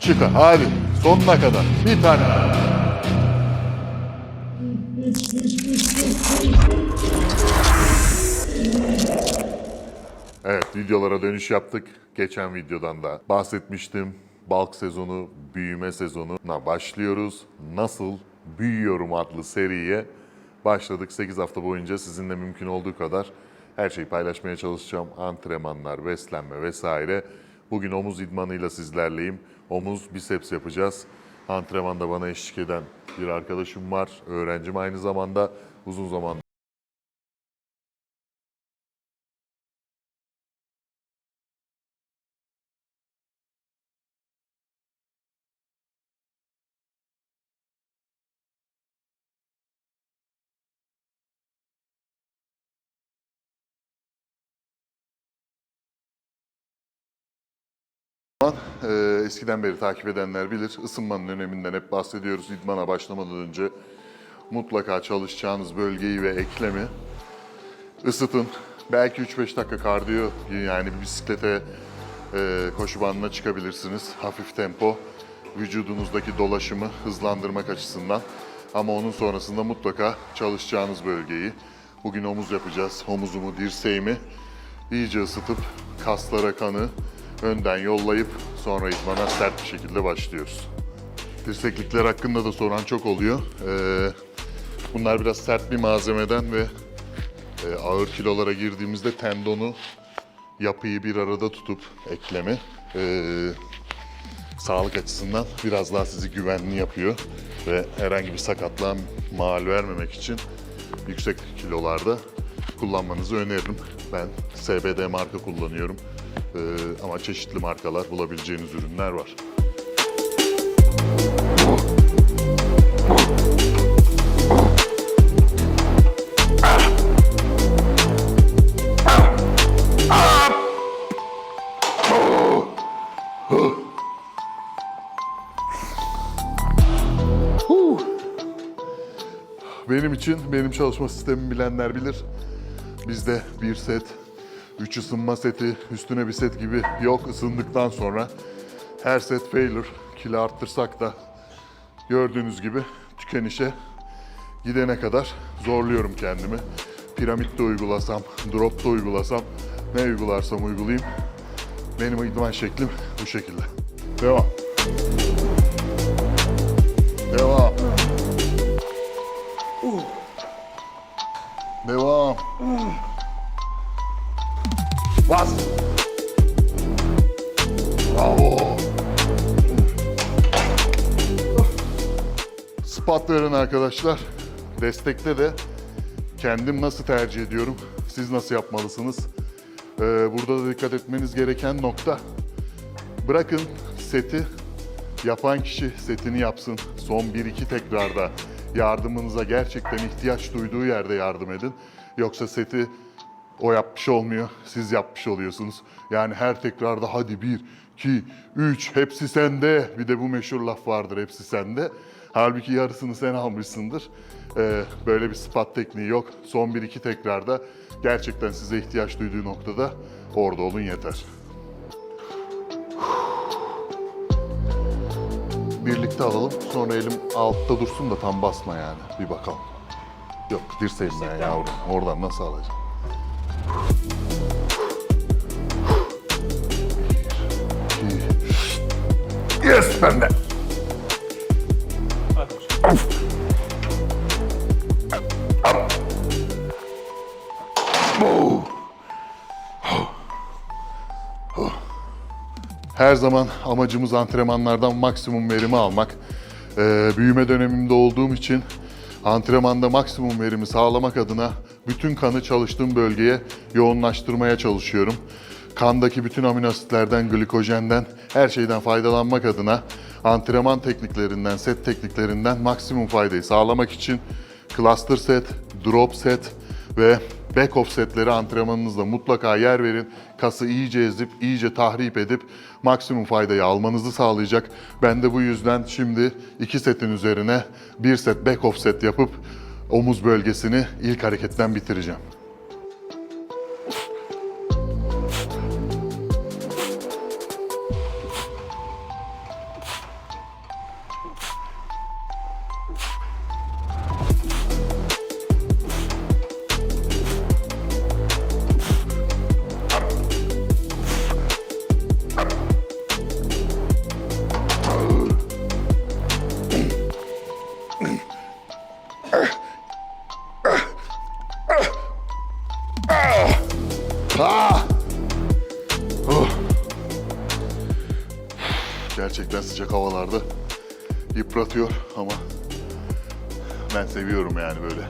Çıkın hadi sonuna kadar bir tane. Evet videolara dönüş yaptık. Geçen videodan da bahsetmiştim. Balk sezonu, büyüme sezonuna başlıyoruz. Nasıl büyüyorum adlı seriye başladık. 8 hafta boyunca sizinle mümkün olduğu kadar her şeyi paylaşmaya çalışacağım. Antrenmanlar, beslenme vesaire. Bugün omuz idmanıyla sizlerleyim. Omuz, biceps yapacağız. Antrenmanda bana eşlik eden bir arkadaşım var. Öğrencim aynı zamanda. Uzun zaman Ee, eskiden beri takip edenler bilir. Isınmanın öneminden hep bahsediyoruz. İdmana başlamadan önce mutlaka çalışacağınız bölgeyi ve eklemi ısıtın. Belki 3-5 dakika kardiyo yani bir bisiklete e, koşu bandına çıkabilirsiniz. Hafif tempo vücudunuzdaki dolaşımı hızlandırmak açısından. Ama onun sonrasında mutlaka çalışacağınız bölgeyi. Bugün omuz yapacağız. Omuzumu, dirseğimi iyice ısıtıp kaslara kanı önden yollayıp sonra idmana sert bir şekilde başlıyoruz. Dirseklikler hakkında da soran çok oluyor. Ee, bunlar biraz sert bir malzemeden ve e, ağır kilolara girdiğimizde tendonu yapıyı bir arada tutup eklemi e, sağlık açısından biraz daha sizi güvenli yapıyor ve herhangi bir sakatlığa mal vermemek için yüksek kilolarda kullanmanızı öneririm. Ben SBD marka kullanıyorum Ee, ama çeşitli markalar bulabileceğiniz ürünler var. Benim için, benim çalışma sistemimi bilenler bilir. Bizde bir set, üç ısınma seti, üstüne bir set gibi yok ısındıktan sonra. Her set failure, kilo arttırsak da gördüğünüz gibi tükenişe gidene kadar zorluyorum kendimi. Piramitte uygulasam, dropta uygulasam, ne uygularsam uygulayayım. Benim idman şeklim bu şekilde. Devam. Devam. Bas. Bravo. Spot verin arkadaşlar. Destekte de kendim nasıl tercih ediyorum, siz nasıl yapmalısınız? Ee, burada da dikkat etmeniz gereken nokta. Bırakın seti yapan kişi setini yapsın. Son 1-2 tekrarda yardımınıza gerçekten ihtiyaç duyduğu yerde yardım edin. Yoksa seti o yapmış olmuyor, siz yapmış oluyorsunuz. Yani her tekrarda hadi 1, 2, 3 hepsi sende. Bir de bu meşhur laf vardır hepsi sende. Halbuki yarısını sen almışsındır. Ee, böyle bir spot tekniği yok. Son 1-2 tekrarda gerçekten size ihtiyaç duyduğu noktada orada olun yeter. Birlikte alalım. Sonra elim altta dursun da tam basma yani. Bir bakalım. Yok dirseğimden yavrum. Oradan nasıl alacağım? Yes bende. Her zaman amacımız antrenmanlardan maksimum verimi almak. Ee, büyüme dönemimde olduğum için antrenmanda maksimum verimi sağlamak adına bütün kanı çalıştığım bölgeye yoğunlaştırmaya çalışıyorum. Kandaki bütün amino asitlerden, glikojenden, her şeyden faydalanmak adına antrenman tekniklerinden, set tekniklerinden maksimum faydayı sağlamak için cluster set, drop set, Ve back offsetleri antrenmanınızda mutlaka yer verin. Kası iyice ezip, iyice tahrip edip maksimum faydayı almanızı sağlayacak. Ben de bu yüzden şimdi iki setin üzerine bir set back offset yapıp omuz bölgesini ilk hareketten bitireceğim. Yıpratıyor ama ben seviyorum yani böyle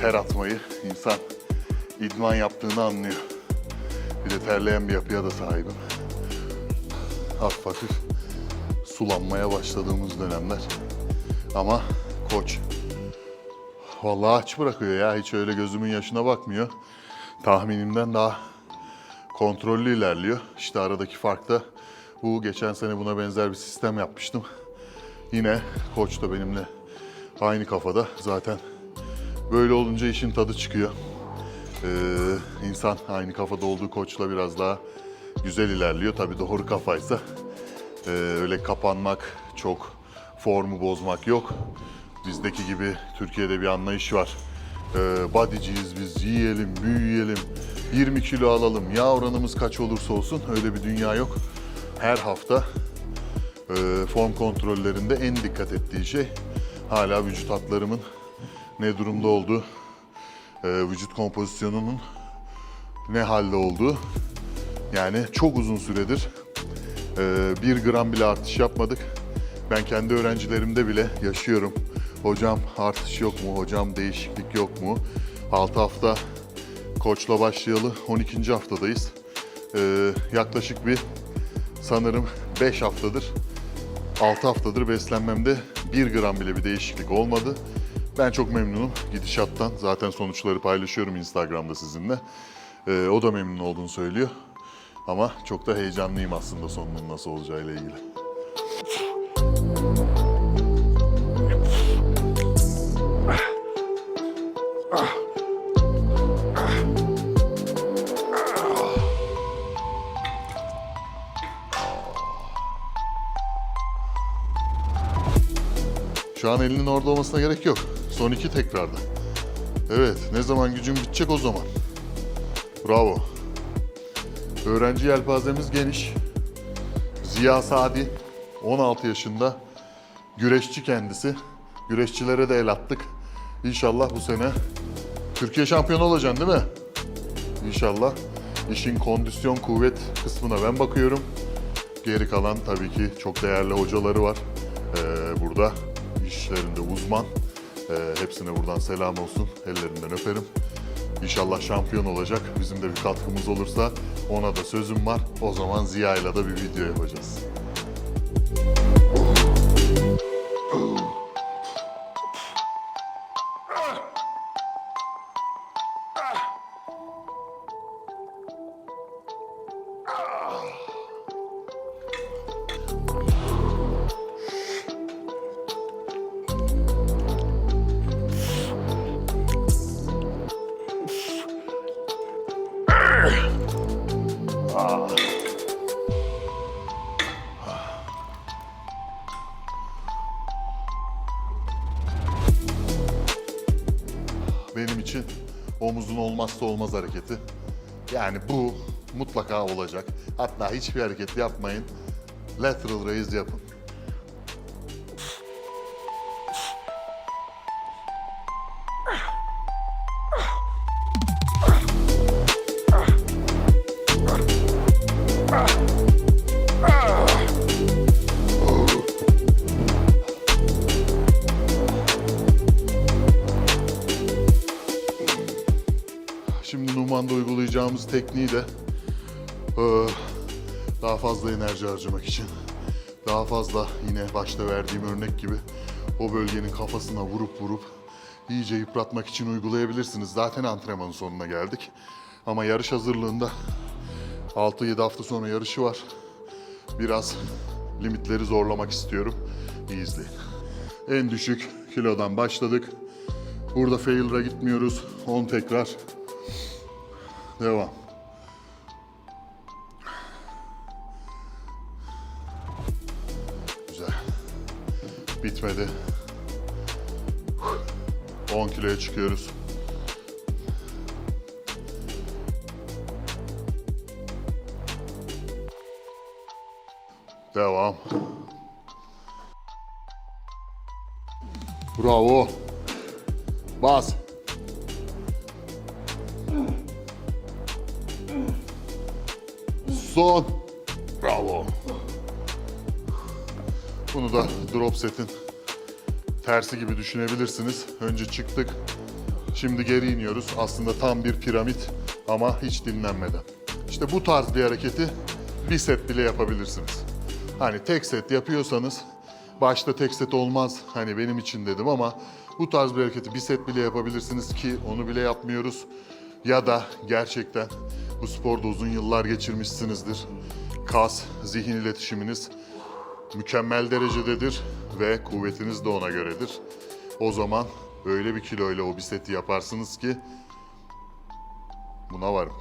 ter atmayı. İnsan idman yaptığını anlıyor. Bir de terleyen bir yapıya da sahibim. Hafif hafif sulanmaya başladığımız dönemler. Ama koç Vallahi aç bırakıyor ya. Hiç öyle gözümün yaşına bakmıyor. Tahminimden daha kontrollü ilerliyor. İşte aradaki fark da bu. Geçen sene buna benzer bir sistem yapmıştım. Yine koç da benimle aynı kafada. Zaten böyle olunca işin tadı çıkıyor. Ee, insan aynı kafada olduğu koçla biraz daha güzel ilerliyor. Tabii doğru kafaysa ee, öyle kapanmak, çok formu bozmak yok. Bizdeki gibi Türkiye'de bir anlayış var. Ee, bodyciyiz biz, yiyelim, büyüyelim, 20 kilo alalım, yağ oranımız kaç olursa olsun öyle bir dünya yok. Her hafta e, form kontrollerinde en dikkat ettiği şey hala vücut hatlarımın ne durumda olduğu, e, vücut kompozisyonunun ne halde olduğu. Yani çok uzun süredir ee, bir gram bile artış yapmadık. Ben kendi öğrencilerimde bile yaşıyorum. Hocam artış yok mu? Hocam değişiklik yok mu? 6 hafta koçla başlayalı 12. haftadayız. Ee, yaklaşık bir sanırım 5 haftadır 6 haftadır beslenmemde 1 gram bile bir değişiklik olmadı. Ben çok memnunum gidişattan. Zaten sonuçları paylaşıyorum Instagram'da sizinle. Ee, o da memnun olduğunu söylüyor. Ama çok da heyecanlıyım aslında sonunun nasıl olacağıyla ilgili. Şu an elinin orada olmasına gerek yok. Son iki tekrarda. Evet, ne zaman gücün bitecek o zaman. Bravo. Öğrenci yelpazemiz geniş. Ziya Sadi 16 yaşında. Güreşçi kendisi. Güreşçilere de el attık. İnşallah bu sene Türkiye şampiyonu olacaksın değil mi? İnşallah. İşin kondisyon kuvvet kısmına ben bakıyorum. Geri kalan tabii ki çok değerli hocaları var. Ee, burada işlerinde uzman. Ee, hepsine buradan selam olsun. Ellerinden öperim. İnşallah şampiyon olacak. Bizim de bir katkımız olursa ona da sözüm var. O zaman Ziya'yla da bir video yapacağız. İçin omuzun olmazsa olmaz hareketi. Yani bu mutlaka olacak. Hatta hiçbir hareket yapmayın. Lateral raise yapın. Şimdi Numan'da uygulayacağımız tekniği de eee, daha fazla enerji harcamak için, daha fazla yine başta verdiğim örnek gibi o bölgenin kafasına vurup vurup iyice yıpratmak için uygulayabilirsiniz. Zaten antrenmanın sonuna geldik. Ama yarış hazırlığında 6-7 hafta sonra yarışı var. Biraz limitleri zorlamak istiyorum. İyi izleyin. En düşük kilodan başladık. Burada failer'a gitmiyoruz. 10 tekrar. Devam. Güzel. Bitmedi. 10 kiloya çıkıyoruz. Devam. Bravo. Bas. Son. Bravo. Bunu da drop setin tersi gibi düşünebilirsiniz. Önce çıktık. Şimdi geri iniyoruz. Aslında tam bir piramit ama hiç dinlenmeden. İşte bu tarz bir hareketi bir set bile yapabilirsiniz. Hani tek set yapıyorsanız başta tek set olmaz hani benim için dedim ama bu tarz bir hareketi bir set bile yapabilirsiniz ki onu bile yapmıyoruz. Ya da gerçekten bu sporda uzun yıllar geçirmişsinizdir. Kas, zihin iletişiminiz mükemmel derecededir ve kuvvetiniz de ona göredir. O zaman öyle bir kiloyla o biseti yaparsınız ki buna varım.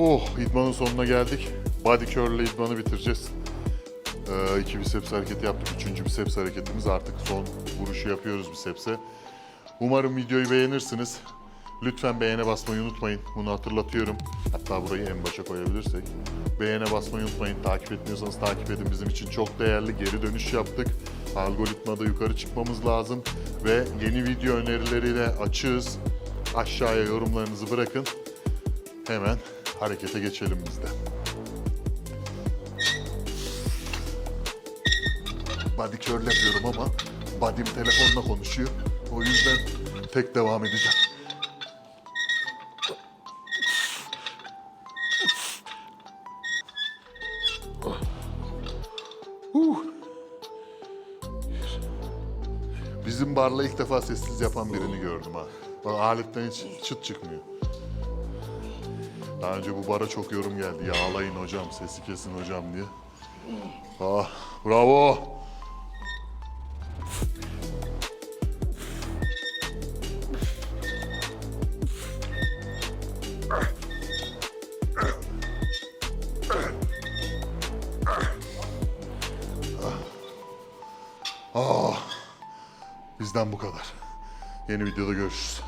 Oh, idmanın sonuna geldik. Body curl ile idmanı bitireceğiz. Ee, iki biceps hareketi yaptık. Üçüncü biceps hareketimiz artık son vuruşu yapıyoruz bicepse. Umarım videoyu beğenirsiniz. Lütfen beğene basmayı unutmayın. Bunu hatırlatıyorum. Hatta burayı en başa koyabilirsek. Beğene basmayı unutmayın. Takip etmiyorsanız takip edin. Bizim için çok değerli. Geri dönüş yaptık. Algoritmada yukarı çıkmamız lazım. Ve yeni video önerileriyle açığız. Aşağıya yorumlarınızı bırakın. Hemen harekete geçelim biz de. Body curl yapıyorum ama body'm telefonla konuşuyor. O yüzden tek devam edeceğim. Bizim barla ilk defa sessiz yapan birini gördüm ha. Bak aletten hiç çıt çıkmıyor. Daha önce bu bara çok yorum geldi. Yağlayın hocam, sesi kesin hocam diye. Ah, bravo. Ah, bizden bu kadar. Yeni videoda görüşürüz.